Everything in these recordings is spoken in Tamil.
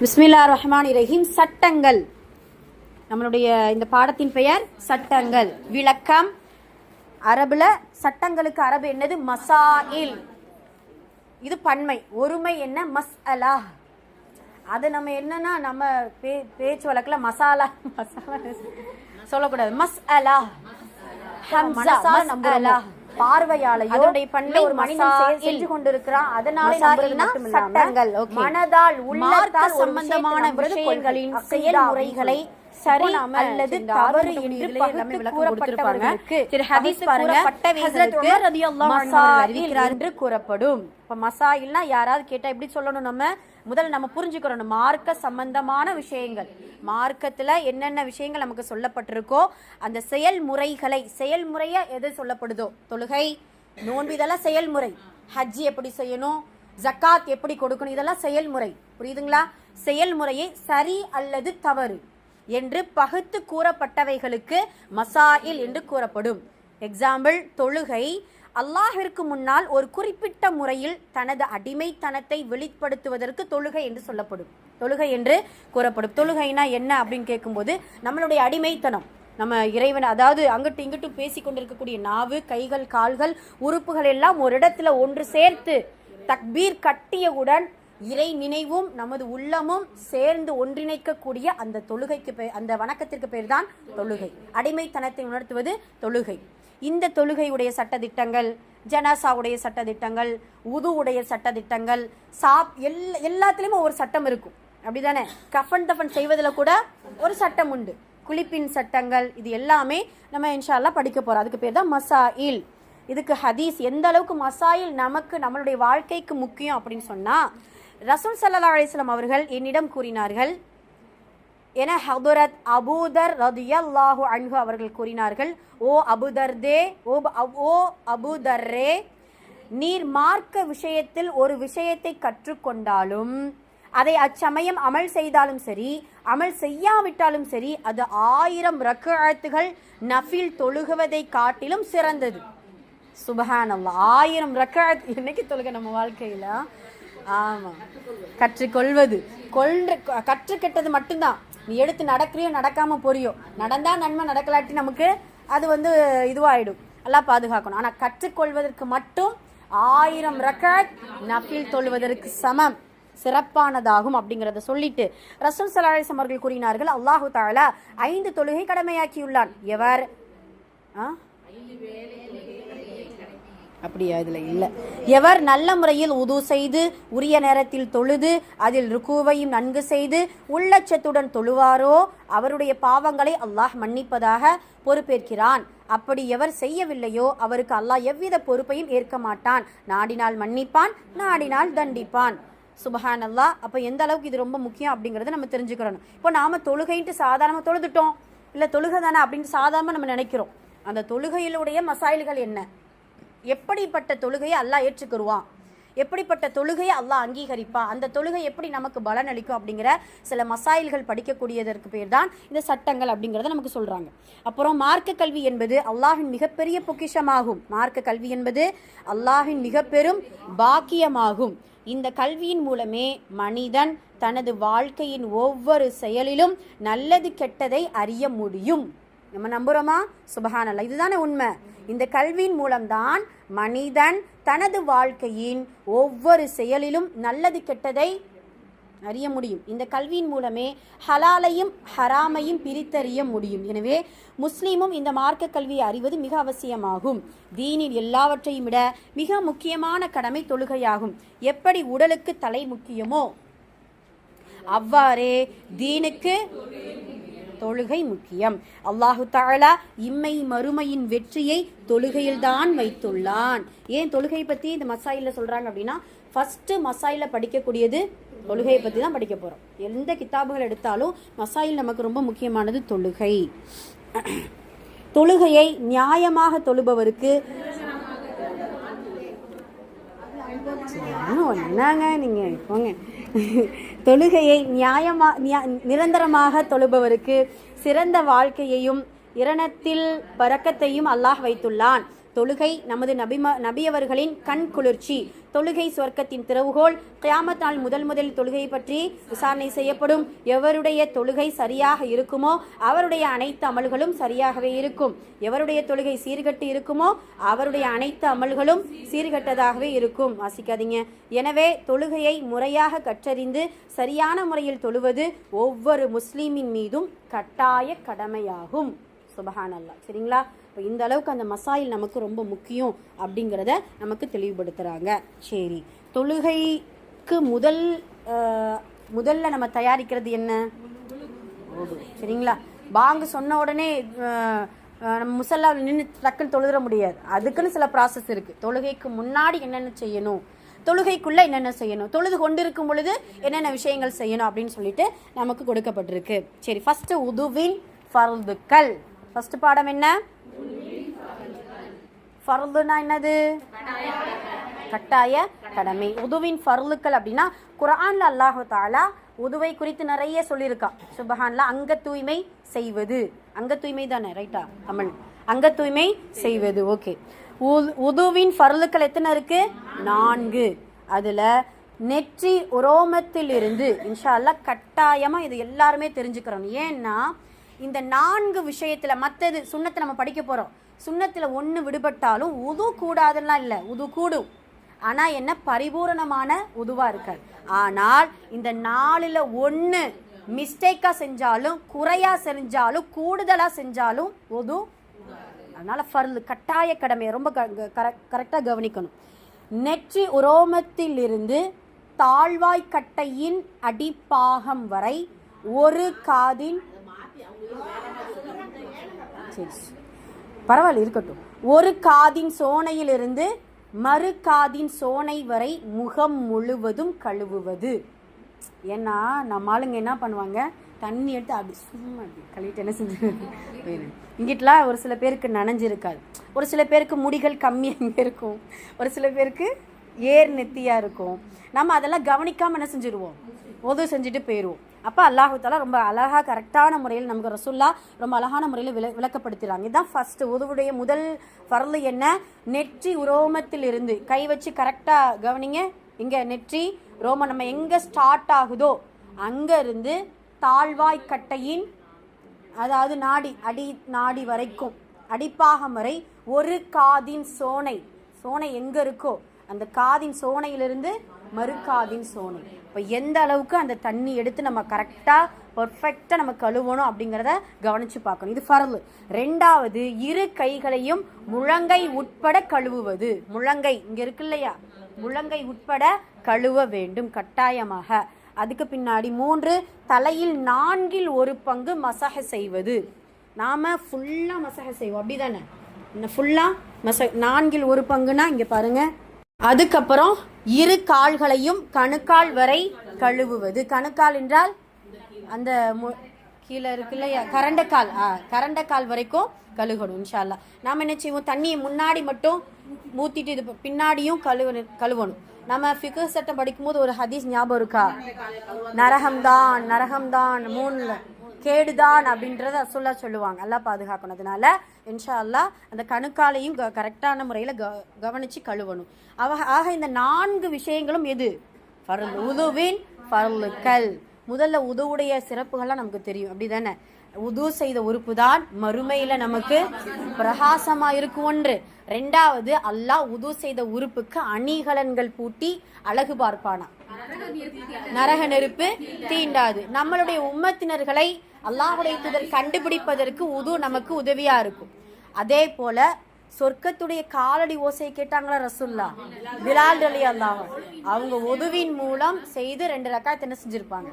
பிஸ்மில்லா ரஹ்மான் ரஹீம் சட்டங்கள். நம்மளுடைய இந்த பாடத்தின் பெயர் சட்டங்கள். விளக்கம். அரபுல சட்டங்களுக்கு அரபு என்னது? மசாயில். இது பன்மை. ஒருமை என்ன? மஸ்அலா. அது நம்ம என்னன்னா நம்ம பே பேச்சு வழக்கில் மசாலா மசாலா. சொல்லக்கூடாது. மஸ்அலா. ஹம்சா மஸ்அலா. பார்வையாளையோ அதனுடைய பண்பை ஒரு மனிதன் செஞ்சு கொண்டிருக்கிறான் அதனால சட்டங்கள். மனதால் உள்ளத்தால் சம்பந்தமான விஷயங்களின். செயல்முறைகளை சரி அல்லது தவறு என்று எல்லாமே விளக்கம் கொடுத்திருப்பாங்க. ஹதீஸ் பாருங்க உமர் ரலியல்லாஹு அன்ஹு அறிவிக்கிறார் என்று கூறப்படும் இப்ப மசாயில்னா யாராவது கேட்டா எப்படி சொல்லணும் நம்ம முதல்ல நம்ம புரிஞ்சுக்கிறோம் மார்க்க சம்பந்தமான விஷயங்கள். மார்க்கத்தில் என்னென்ன விஷயங்கள் நமக்கு சொல்லப்பட்டிருக்கோ அந்த செயல்முறைகளை செயல்முறையை எது சொல்லப்படுதோ? தொழுகை நோன்பு இதெல்லாம் செயல்முறை. ஹஜ் எப்படி செய்யணும்? ஜக்காத் எப்படி கொடுக்கணும்? இதெல்லாம் செயல்முறை. புரியுதுங்களா? செயல்முறையை சரி அல்லது தவறு என்று பகுத்து கூறப்பட்டவைகளுக்கு மசாயில் என்று கூறப்படும். எக்ஸாம்பிள் தொழுகை அல்லாஹிற்கு முன்னால் ஒரு குறிப்பிட்ட முறையில் தனது அடிமைத்தனத்தை வெளிப்படுத்துவதற்கு தொழுகை என்று சொல்லப்படும். தொழுகை என்று கூறப்படும். தொழுகைனா என்ன அப்படின்னு கேட்கும்போது நம்மளுடைய அடிமைத்தனம் நம்ம இறைவன் அதாவது அங்கிட்டு இங்கிட்டு பேசி கொண்டிருக்கக்கூடிய நாவு கைகள் கால்கள் உறுப்புகள் எல்லாம் ஒரு இடத்துல ஒன்று சேர்த்து தக்பீர் கட்டியவுடன் இறை நினைவும் நமது உள்ளமும் சேர்ந்து ஒன்றிணைக்கக்கூடிய அந்த தொழுகைக்கு பெயர் அந்த வணக்கத்திற்கு பேர் தான் தொழுகை. அடிமைத்தனத்தை உணர்த்துவது தொழுகை. இந்த தொழுகையுடைய சட்டத்திட்டங்கள் ஜனாசாவுடைய சட்டத்திட்டங்கள் உது உடைய சட்டத்திட்டங்கள் சாப் எல்லா எல்லாத்துலேயுமே ஒரு சட்டம் இருக்கும். அப்படிதானே? கஃபன் தஃபன் செய்வதில் கூட ஒரு சட்டம் உண்டு. குளிப்பின் சட்டங்கள் இது எல்லாமே நம்ம இன்ஷால்லா படிக்க போகிறோம் அதுக்கு பேர் தான் மசாயில். இதுக்கு ஹதீஸ். எந்த அளவுக்கு மசாயில் நமக்கு நம்மளுடைய வாழ்க்கைக்கு முக்கியம் அப்படின்னு சொன்னால் ரசூல் சல்லா அலிஸ்லாம் அவர்கள் என்னிடம் கூறினார்கள் என ஹதுரத் அபூதர் ரதியல்லாஹு அன்ஹு அவர்கள் கூறினார்கள் ஓ அபுதர்தே ஓ ஓ அபுதர்ரே நீர் மார்க்க விஷயத்தில் ஒரு விஷயத்தை கற்றுக்கொண்டாலும் அதை அச்சமயம் அமல் செய்தாலும் சரி அமல் செய்யாவிட்டாலும் சரி அது ஆயிரம் ரக்காத்துகள் நஃபில் தொழுகுவதை காட்டிலும் சிறந்தது. சுபஹானல்லா ஆயிரம் ரக்காத் என்னைக்கு தொழுக நம்ம வாழ்க்கையில? ஆமாம் கற்றுக்கொள்வது. கொள்ற கற்றுக்கிட்டது மட்டும்தான். நீ எடுத்து நடக்கிறியோ நடக்காம போறியோ. நடந்தா நன்மை நடக்கலாட்டி நமக்கு அது வந்து இதுவாயிடும். எல்லாம் பாதுகாக்கணும். ஆனா கற்றுக்கொள்வதற்கு மட்டும் ஆயிரம் ரக்காத் நஃபில் தொழுவதற்கு சமம். சிறப்பானதாகும் அப்படிங்கிறத சொல்லிட்டு ரசூல் சலாஹம் அவர்கள் கூறினார்கள் அல்லாஹு தாலா ஐந்து தொழுகை கடமையாக்கியுள்ளான். எவர்? ஆ? அப்படியா இதில் இல்லை. எவர் நல்ல முறையில் உது செய்து உரிய நேரத்தில் தொழுது அதில் ருக்குவையும் நன்கு செய்து உள்ளச்சத்துடன் தொழுவாரோ அவருடைய பாவங்களை அல்லாஹ் மன்னிப்பதாக பொறுப்பேற்கிறான். அப்படி எவர் செய்யவில்லையோ அவருக்கு அல்லாஹ் எவ்வித பொறுப்பையும் ஏற்க மாட்டான். நாடினால் மன்னிப்பான் நாடினால் தண்டிப்பான். சுபஹான் அல்லாஹ் அப்போ எந்த அளவுக்கு இது ரொம்ப முக்கியம் அப்படிங்கிறத நம்ம தெரிஞ்சுக்கிறணும் இப்போ நாம தொழுகைன்ட்டு சாதாரணமாக தொழுதுட்டோம். இல்லை தொழுகை தானே அப்படின்னு சாதாரணமாக நம்ம நினைக்கிறோம். அந்த தொழுகையிலுடைய மசாயில்கள் என்ன? எப்படிப்பட்ட தொழுகையை அல்லாஹ் ஏற்றுக்குருவான்? எப்படிப்பட்ட தொழுகையை அல்லாஹ் அங்கீகரிப்பான்? அந்த தொழுகை எப்படி நமக்கு பலன் அளிக்கும் அப்படிங்கிற சில மசாயில்கள் படிக்கக்கூடியதற்கு பேர் தான் இந்த சட்டங்கள் அப்படிங்கிறத நமக்கு சொல்கிறாங்க அப்புறம் மார்க்க கல்வி என்பது அல்லாஹின் மிகப்பெரிய பொக்கிஷமாகும். மார்க்க கல்வி என்பது அல்லாஹின் மிகப்பெரும் பாக்கியமாகும். இந்த கல்வியின் மூலமே மனிதன் தனது வாழ்க்கையின் ஒவ்வொரு செயலிலும் நல்லது கெட்டதை அறிய முடியும். நம்ம நம்புறோமா? சுபஹானல்லா இதுதானே உண்மை. இந்த கல்வியின் மூலம்தான் மனிதன் தனது வாழ்க்கையின் ஒவ்வொரு செயலிலும் நல்லது கெட்டதை அறிய முடியும். இந்த கல்வியின் மூலமே ஹலாலையும் ஹராமையும் பிரித்தறிய முடியும். எனவே முஸ்லீமும் இந்த மார்க்க கல்வியை அறிவது மிக அவசியமாகும். தீனில் எல்லாவற்றையும் விட மிக முக்கியமான கடமை தொழுகையாகும். எப்படி உடலுக்கு தலை முக்கியமோ அவ்வாறே தீனுக்கு தொழுகை முக்கியம். அல்லாஹு தாலா இம்மை மறுமையின் வெற்றியை தொழுகையில்தான் வைத்துள்ளான். ஏன் தொழுகை பத்தி இந்த மசாயில சொல்றாங்க அப்படின்னா ஃபர்ஸ்ட் மசாயில படிக்கக்கூடியது தொழுகையை பத்தி தான் படிக்க போறோம். எந்த கிதாபுகள் எடுத்தாலும் மசாயில் நமக்கு ரொம்ப முக்கியமானது தொழுகை. தொழுகையை நியாயமாக தொழுபவருக்கு என்னங்க நீங்க போங்க. தொழுகையை நியாயமா நியா- நிரந்தரமாக தொழுபவருக்கு சிறந்த வாழ்க்கையையும் இரணத்தில் பறக்கத்தையும் அல்லாஹ் வைத்துள்ளான். தொழுகை நமது நபிம நபியவர்களின் கண் குளிர்ச்சி. தொழுகை சொர்க்கத்தின் திறவுகோல் கியாமத் நாள் முதல் முதல் தொழுகை பற்றி விசாரணை செய்யப்படும். எவருடைய தொழுகை சரியாக இருக்குமோ அவருடைய அனைத்து அமல்களும் சரியாகவே இருக்கும். எவருடைய தொழுகை சீர்கட்டு இருக்குமோ அவருடைய அனைத்து அமல்களும் சீர்கட்டதாகவே இருக்கும். வாசிக்காதீங்க. எனவே தொழுகையை முறையாக கற்றறிந்து சரியான முறையில் தொழுவது ஒவ்வொரு முஸ்லீமின் மீதும் கட்டாய கடமையாகும். சுபஹான் அல்லா சரிங்களா? அப்போ இந்த அளவுக்கு அந்த மசாயில் நமக்கு ரொம்ப முக்கியம் அப்படிங்கிறத நமக்கு தெளிவுபடுத்துகிறாங்க சரி. தொழுகைக்கு முதல் முதல்ல நம்ம தயாரிக்கிறது என்ன? சரிங்களா? பாங்கு சொன்ன உடனே நம்ம முசல்லாவில் நின்று டக்குன்னு தொழுதுற முடியாது. அதுக்குன்னு சில ப்ராசஸ் இருக்குது தொழுகைக்கு முன்னாடி என்னென்ன செய்யணும்? தொழுகைக்குள்ளே என்னென்ன செய்யணும்? தொழுது கொண்டிருக்கும் பொழுது என்னென்ன விஷயங்கள் செய்யணும் அப்படின்னு சொல்லிட்டு நமக்கு கொடுக்கப்பட்டிருக்கு. சரி ஃபஸ்ட்டு உதுவின் ஃபர்துக்கள். ஃபஸ்ட்டு பாடம் என்ன? ஃபர்துனா என்னது? கட்டாய கடமை. உதுவின் ஃபர்லுக்கள் அப்படின்னா குரான்ல அல்லாஹு தாலா உதுவை குறித்து நிறைய சொல்லியிருக்கான் சுபஹான்ல அங்க தூய்மை செய்வது. அங்க தூய்மை தானே ரைட்டா தமிழ் அங்க தூய்மை செய்வது ஓகே உதுவின் ஃபர்லுக்கள் எத்தனை இருக்கு? நான்கு. அதுல நெற்றி உரோமத்திலிருந்து இன்ஷா அல்லா கட்டாயமா இது எல்லாருமே தெரிஞ்சுக்கிறோம். ஏன்னா இந்த நான்கு விஷயத்தில் மற்றது சுண்ணத்தை நம்ம படிக்க போகிறோம் சுண்ணத்தில் ஒன்று விடுபட்டாலும் உது கூடாதுலாம் இல்லை. உது கூடும் ஆனால் என்ன பரிபூரணமான உதுவாக இருக்காது ஆனால் இந்த நாளில் ஒன்று மிஸ்டேக்காக செஞ்சாலும் குறையாக செஞ்சாலும் கூடுதலாக செஞ்சாலும் உது அதனால் ஃபர்லு கட்டாய கடமையை ரொம்ப கரெக்டாக கவனிக்கணும். நெற்றி உரோமத்திலிருந்து தாழ்வாய் கட்டையின் அடிப்பாகம் வரை ஒரு காதின் சரி பரவாயில்ல இருக்கட்டும். ஒரு காதின் சோனையிலிருந்து மறு காதின் சோனை வரை முகம் முழுவதும் கழுவுவது. ஏன்னா நம்ம ஆளுங்க என்ன பண்ணுவாங்க? தண்ணி எடுத்து அப்படி சும்மா அப்படி கழுவிட்டு என்ன செஞ்சு இங்கிட்டலாம் ஒரு சில பேருக்கு நனைஞ்சிருக்காது. ஒரு சில பேருக்கு முடிகள் கம்மியாக இருக்கும். ஒரு சில பேருக்கு ஏர் நெத்தியாக இருக்கும். நம்ம அதெல்லாம் கவனிக்காமல் என்ன செஞ்சுருவோம்? உதவு செஞ்சுட்டு போயிடுவோம். அப்போ அல்லாஹு தாலா ரொம்ப அழகாக கரெக்டான முறையில் நமக்கு ரசுல்லா ரொம்ப அழகான முறையில் விள விளக்கப்படுத்துகிறாங்க இதுதான் ஃபர்ஸ்ட் உதவுடைய முதல் பரல் என்ன? நெற்றி உரோமத்தில் இருந்து கை வச்சு கரெக்டாக கவனிங்க. இங்கே நெற்றி ரோமம் நம்ம எங்கே ஸ்டார்ட் ஆகுதோ அங்கே இருந்து தாழ்வாய் கட்டையின் அதாவது நாடி அடி நாடி வரைக்கும் அடிப்பாகம் வரை ஒரு காதின் சோனை சோனை எங்கே இருக்கோ அந்த காதின் சோனையிலிருந்து மறு சோனை இப்போ எந்த அளவுக்கு அந்த தண்ணி எடுத்து நம்ம கரெக்டாக பர்ஃபெக்டாக நம்ம கழுவணும் அப்படிங்கிறத கவனித்து பார்க்கணும். இது ஃபரல். ரெண்டாவது இரு கைகளையும் முழங்கை உட்பட கழுவுவது. முழங்கை இங்கே இருக்கு இல்லையா? முழங்கை உட்பட கழுவ வேண்டும் கட்டாயமாக. அதுக்கு பின்னாடி மூன்று தலையில் நான்கில் ஒரு பங்கு மசக செய்வது. நாம ஃபுல்லாக மசக செய்வோம். அப்படி தானே ஃபுல்லாக மச நான்கில் ஒரு பங்குனா இங்கே பாருங்கள் அதுக்கப்புறம் இரு கால்களையும் கணுக்கால் வரை கழுவுவது. கணுக்கால் என்றால் அந்த மு- கீழே இருக்கு இல்லையா? கரண்டக்கால். ஆ கரண்டக்கால் வரைக்கும் கழுகணும் இன்ஷா அல்லாஹ் என்ன செய்வோம்? தண்ணியை முன்னாடி மட்டும் ஊற்றிட்டு இது பின்னாடியும் கழுவணும் கழுவணும். நம்ம ஃபிகர் சட்டம் படிக்கும்போது ஒரு ஹதீஸ் ஞாபகம் இருக்கா? நரகம்தான் நரகம்தான் மூணில். கேடுதான் அப்படின்றத சொல்ல சொல்லுவாங்க. எல்லாம் பாதுகாக்கணும் அதனால இன்ஷா அல்லாஹ் அந்த கணுக்காலையும் க கரெக்டான முறையில் க கவனித்து கழுவணும். அவ ஆக இந்த நான்கு விஷயங்களும் எது? ஃபர்ல் உதுவின் ஃபர்லுக்கள் முதல்ல உதவுடைய சிறப்புகள்லாம் நமக்கு தெரியும். அப்படி தானே உது செய்த உறுப்பு தான் மறுமையில நமக்கு பிரகாசமா இருக்கும் ஒன்று. ரெண்டாவது அல்லாஹ் உது செய்த உறுப்புக்கு அணிகலன்கள் பூட்டி அழகு பார்ப்பானா? நரக நெருப்பு தீண்டாது. நம்மளுடைய உம்மத்தினர்களை அல்லாஹுடைய தூதர் கண்டுபிடிப்பதற்கு உது நமக்கு உதவியா இருக்கும். அதே போல சொர்க்கத்துடைய காலடி ஓசையை கேட்டாங்களா ரசுல்லா? பிலால் அலி அல்லாஹ். அவங்க உதுவின் மூலம் செய்து ரெண்டு ரக்காயத்தை என்ன செஞ்சிருப்பாங்க?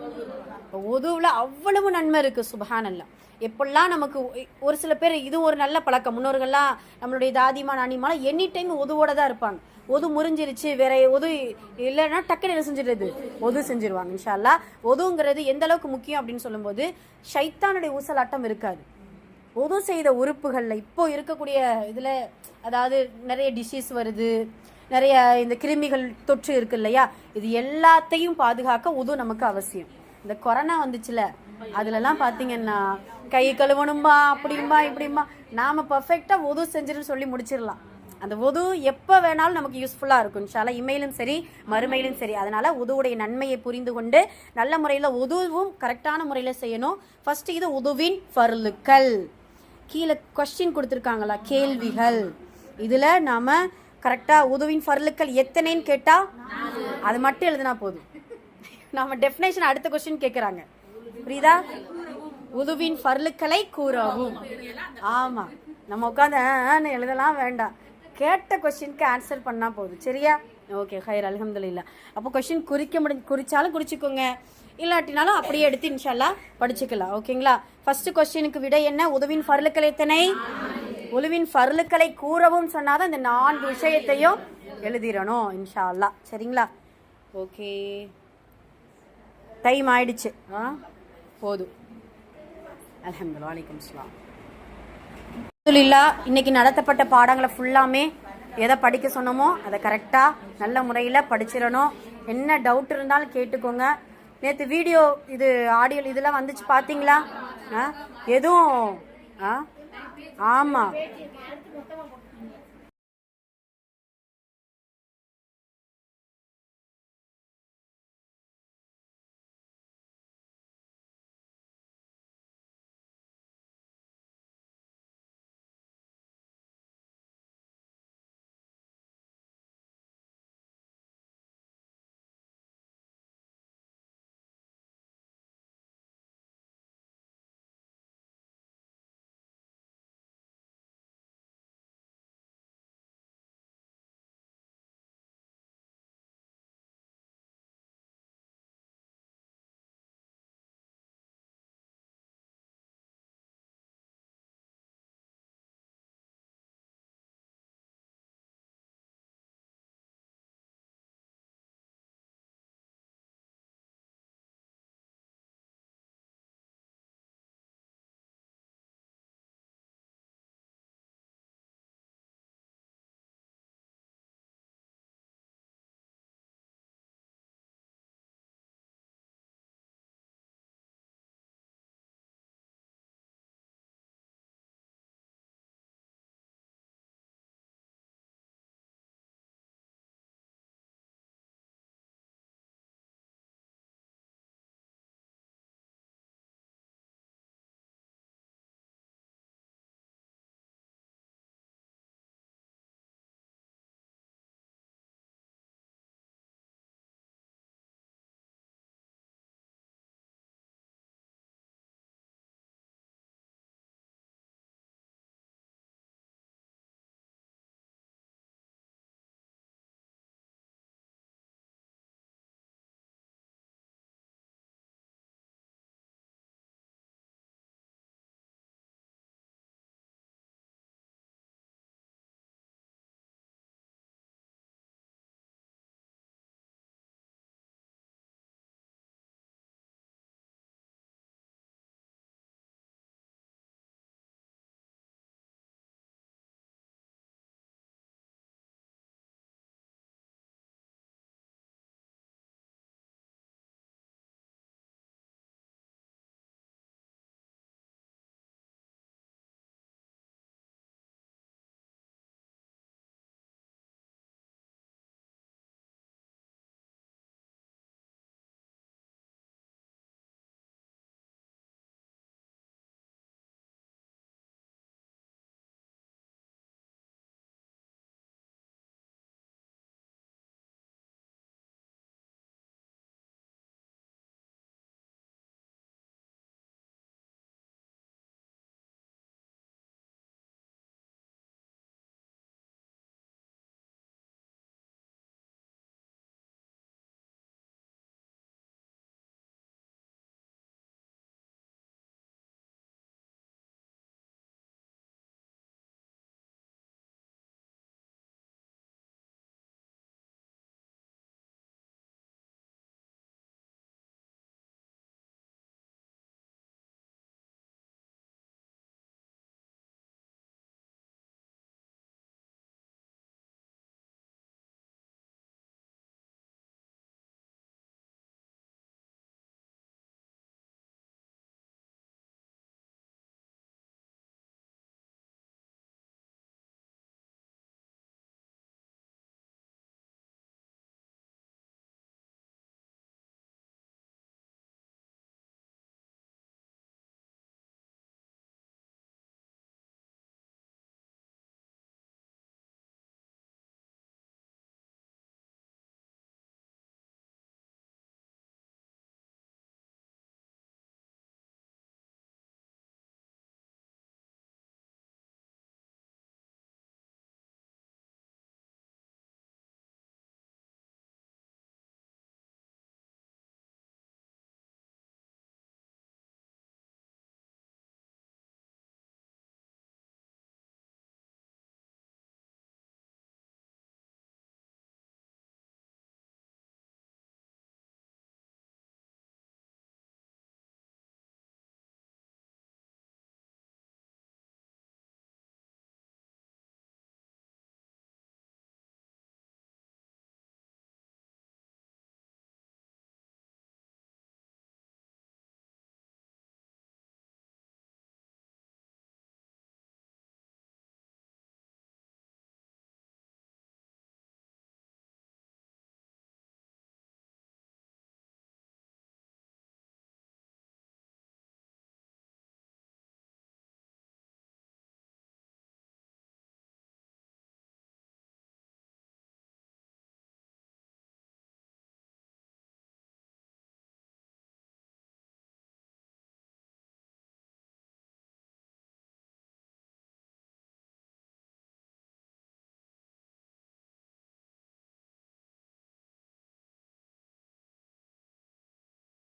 இப்போ உதுவுல அவ்வளவு நன்மை இருக்கு சுபஹானல்லா. எப்பெல்லாம் நமக்கு ஒரு சில பேர் இது ஒரு நல்ல பழக்கம். முன்னோர்கள்லாம் நம்மளுடைய தாதிமா நானிமாலாம் எனி டைம் ஒதுவோட தான் இருப்பாங்க. ஒது முறிஞ்சிருச்சு வேற ஒது இல்லைன்னா டக்குன்னு என்ன செஞ்சிடுறது? ஒது செஞ்சிருவாங்க இன்ஷா ஒதுங்கிறது எந்த அளவுக்கு முக்கியம் அப்படின்னு சொல்லும்போது ஷைத்தானுடைய ஊசலாட்டம் இருக்காது. ஒது செய்த உறுப்புகளில் இப்போ இருக்கக்கூடிய இதில் அதாவது நிறைய டிசீஸ் வருது நிறைய இந்த கிருமிகள் தொற்று இருக்கு இல்லையா? இது எல்லாத்தையும் பாதுகாக்க உது நமக்கு அவசியம். இந்த கொரோனா வந்துச்சுல அதுலலாம் பார்த்தீங்கன்னா கை கழுவணும்பா அப்படிம்பா இப்படிம்பா. நாம பர்ஃபெக்டாக உது செஞ்சிருன்னு சொல்லி முடிச்சிடலாம். அந்த உது எப்போ வேணாலும் நமக்கு யூஸ்ஃபுல்லாக இருக்கும். இன்ஷால்லா இமையிலும் சரி மறுமையிலும் சரி. அதனால் உதுவுடைய நன்மையை புரிந்து கொண்டு நல்ல முறையில் உதுவும் கரெக்டான முறையில் செய்யணும். ஃபர்ஸ்ட் இது உதுவின் ஃபர்லுக்கள் கீழே கொஸ்டின் கொடுத்துருக்காங்களா? கேள்விகள். இதில் நாம் கரெக்டாக உதுவின் பருளுக்கள் எத்தனைன்னு கேட்டால் அது மட்டும் எழுதினா போதும். நாம டெஃபினேஷன் அடுத்த கொஸ்டின் கேட்குறாங்க புரியுதா? உதுவின் பருளுக்களை கூறவும். ஆமாம் நம்ம உட்காந்து எழுதலாம் வேண்டாம். கேட்ட கொஷினுக்கு ஆன்சர் பண்ணால் போதும். சரியா? ஓகே ஹைர் அல்ஹம்துலில்லா அப்போ கொஷின் குறிக்க முடி குறிச்சாலும் குறிச்சிக்கோங்க. இல்லாட்டினாலும் அப்படியே எடுத்து இன்ஷால்லா படிச்சுக்கலாம். ஓகேங்களா ஃபர்ஸ்ட் கொஸ்டினுக்கு விடை என்ன? உதவின் பருளுக்கள் எத்தனை? உழுவின் பருளுக்களை கூறவும் சொன்னாதான் இந்த நான்கு விஷயத்தையும் எழுதிடணும் இன்ஷா சரிங்களா? ஓகே டைம் ஆயிடுச்சு. ஆ? போதும். அல்ஹம்துலில்லாஹ் வலைக்கம் அஸ்ஸலாம் இன்னைக்கு நடத்தப்பட்ட பாடங்களை ஃபுல்லாமே எதை படிக்க சொன்னோமோ அதை கரெக்டாக நல்ல முறையில் படிச்சிடணும். என்ன டவுட் இருந்தாலும் கேட்டுக்கோங்க. நேற்று வீடியோ இது ஆடியோ இதெல்லாம் வந்துச்சு பார்த்தீங்களா ஆ? எதுவும் ஆ? ஆமாம்